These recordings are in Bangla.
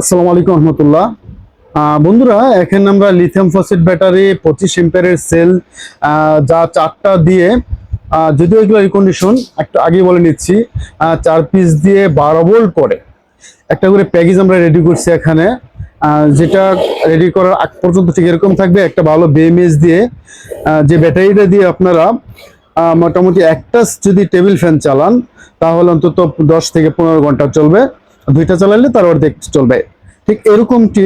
আসসালামু আলাইকুম রহমতুল্লাহ। বন্ধুরা, এখানে আমরা লিথিয়াম ফসফেট ব্যাটারি পঁচিশ এম্পিয়ারের সেল যা চারটা দিয়ে যদিও এগুলো রিকন্ডিশন একটা আগে বলে নিচ্ছি চার পিস দিয়ে বারো ভোল্ট করে। একটা করে প্যাকেজ আমরা রেডি করছি এখানে যেটা রেডি করার আগ পর্যন্ত ঠিক এরকম থাকবে। একটা ভালো বিএমএস দিয়ে যে ব্যাটারিটা দিয়ে আপনারা মোটামুটি একটা যদি টেবিল ফ্যান চালান, তাহলে অন্তত দশ থেকে পনেরো ঘণ্টা চলবে। দুইটা চালালে তার অর্ধেক চলবে। ঠিক এরকমটি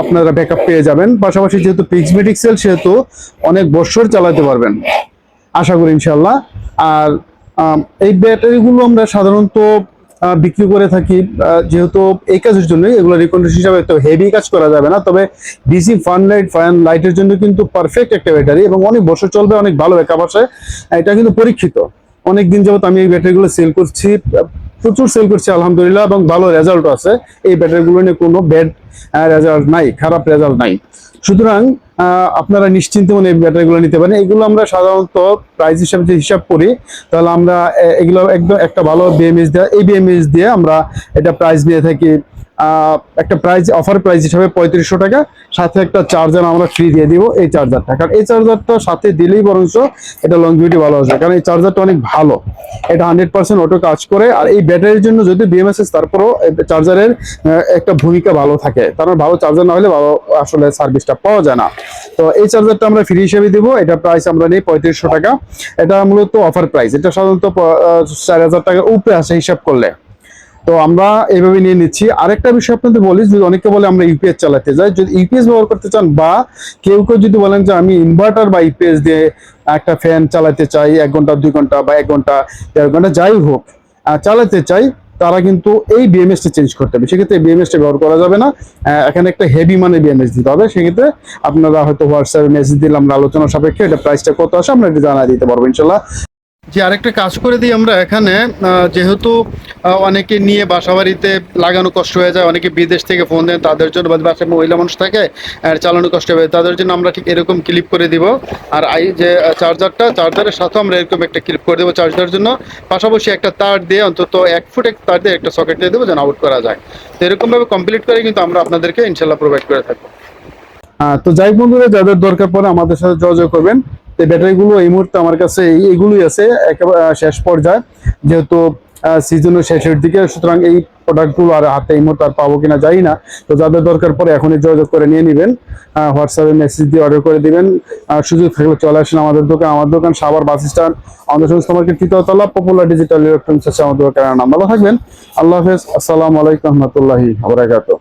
আপনারা ব্যাকআপ পেয়ে যাবেন। পাশাপাশি যেহেতু পিক্সমেটিক সেল সেহেতু অনেক বছর চালাতে পারবেন। আশা করি ইনশাল্লাহ আর এই ব্যাটারিগুলো আমরা সাধারণত বিক্রি করে থাকি যেহেতু এই কাজের জন্য এগুলো রিকন্ডিশন হিসাবে তো হেভি কাজ করা যাবে না। তবে ডিসি ফান লাইট ফ্যান লাইটের জন্য কিন্তু পারফেক্ট একটা ব্যাটারি এবং অনেক বছর চলবে, অনেক ভালো ব্যাকআপ আসে এটা কিন্তু পরীক্ষিত। অনেক দিন যাবত আমি এই ব্যাটারিগুলো সেল করছি প্রচুর সেল করছে, আলহামদুলিল্লাহ, এবং ভালো রেজাল্ট আছে। এই ব্যাটারিগুলো নিয়ে কোনো ব্যাড রেজাল্ট নাই, খারাপ রেজাল্ট নাই। সুতরাং আপনারা নিশ্চিন্তে মনে এই ব্যাটারিগুলো নিতে পারেন। এগুলো আমরা সাধারণত প্রাইস হিসাবে যে হিসাব করি, তাহলে আমরা এগুলো একদম একটা ভালো বিএমএস দেওয়া এই বিএমএস দিয়ে আমরা এটা প্রাইস দিয়ে থাকি একটা প্রাইস অফার প্রাইস হিসাবে পঁয়ত্রিশশো টাকা, সাথে একটা চার্জার আমরা ফ্রি দিয়ে দিব এই চার্জারটা কারণ এই চার্জারটা সাথে দিলেই বরঞ্চ এটা লংজিভিটি ভালো আসবে। কারণ এই চার্জারটা অনেক ভালো। এটা হান্ড্রেড পার্সেন্ট অটো কাজ করে, আর এই ব্যাটারির জন্য যদি বিএমএসএস তারপরও চার্জারের একটা ভূমিকা ভালো থাকে কারণ ভালো চার্জার না হলে ভালো আসলে সার্ভিসটা পাওয়া যায় না। তো এই চার্জারটা আমরা ফ্রি হিসেবে দিব, এটা প্রাইস আমরা নিই পঁয়ত্রিশশো টাকা। এটা মূলত অফার প্রাইস এটা সাধারণত চার হাজার টাকার উপরে আসে হিসাব করলে। তো আমরা এইভাবে নিয়ে নিচ্ছি। আরেকটা বিষয় আপনাদের বলি, যদি অনেকে বলে আমরা ইউপিএস চালাতে যাই, যদি ইউপিএস ব্যবহার করতে চান বা কেউ কেউ যদি বলেন যে আমি ইনভার্টার বা ইউপিএস দিয়ে একটা ফ্যান চালাতে চাই, এক ঘণ্টা, দুই ঘণ্টা বা এক ঘণ্টা, দেড় ঘণ্টা, যাই হোক চালাতে চাই, তারা কিন্তু এই বিএমএসটা চেঞ্জ করতে হবে। সেক্ষেত্রে বিএমএসটা ব্যবহার করা যাবে না। এখানে একটা হেভি মানে বিএমএস দিতে হবে। সেক্ষেত্রে আপনারা হয়তো হোয়াটসঅ্যাপে মেসেজ দিলে আমরা আলোচনা সাপেক্ষে এটা প্রাইসটা কত আসে আমরা এটা জানা দিতে পারব, ইনশাল্লাহ। যে আরেকটা কাজ করে দিই আমরা এখানে যেহেতু অনেকে নিয়ে বাসা বাড়িতে লাগানো কষ্ট হয়ে যায়, অনেকে বিদেশ থেকে ফোন দেন, তাদের জন্য বাসায় মহিলা মানুষ থাকে, আর চালানো কষ্ট হবে তাদের জন্য আমরা ঠিক এরকম ক্লিপ করে দিব। আর আই, যে চার্জারটা চার্জারের সাথেও আমরা এরকম একটা ক্লিপ করে দেবো চার্জারের জন্য। পাশাপাশি একটা তার দিয়ে অন্তত এক ফুট এক তার দিয়ে একটা সকেট দিয়ে দেবো যেন আউট করা যায়। তো এরকমভাবে কমপ্লিট করে কিন্তু আমরা আপনাদেরকে ইনশাল্লাহ প্রোভাইড করে থাকব। তো যাই বন্ধুরা, যাদের দরকার পড়ে আমাদের সাথে যোগাযোগ করবেন। এই ব্যাটারিগুলো এই মুহূর্তে আমার কাছে এই- এইগুলোই আছে, একেবারে শেষ পর্যায়ে। যেহেতু সিজনের শেষের দিকে, সুতরাং এই প্রোডাক্টগুলো আর হাতে এই মুহূর্তে আর পাবো কিনা জানি না। তো যাদের দরকার পড়ে এখনই যোগাযোগ করে নিয়ে নেবেন। হোয়াটসঅ্যাপে মেসেজ দিয়ে অর্ডার করে দিবেন। সুযোগ থাকলে চলে আসেন আমাদের দোকান। আমার দোকান সাবার বাস স্ট্যান্ড আমাদের সংস্থা মার্কেট তৃতীয়তলা পপুলার ডিজিটাল ইলেকট্রনিক্স আছে আমাদের দোকানের নাম। ভালো থাকবেন। আল্লাহ হাফেজ। আসসালামু আলাইকুম রহমতুল্লাহি আবরাকাতুহ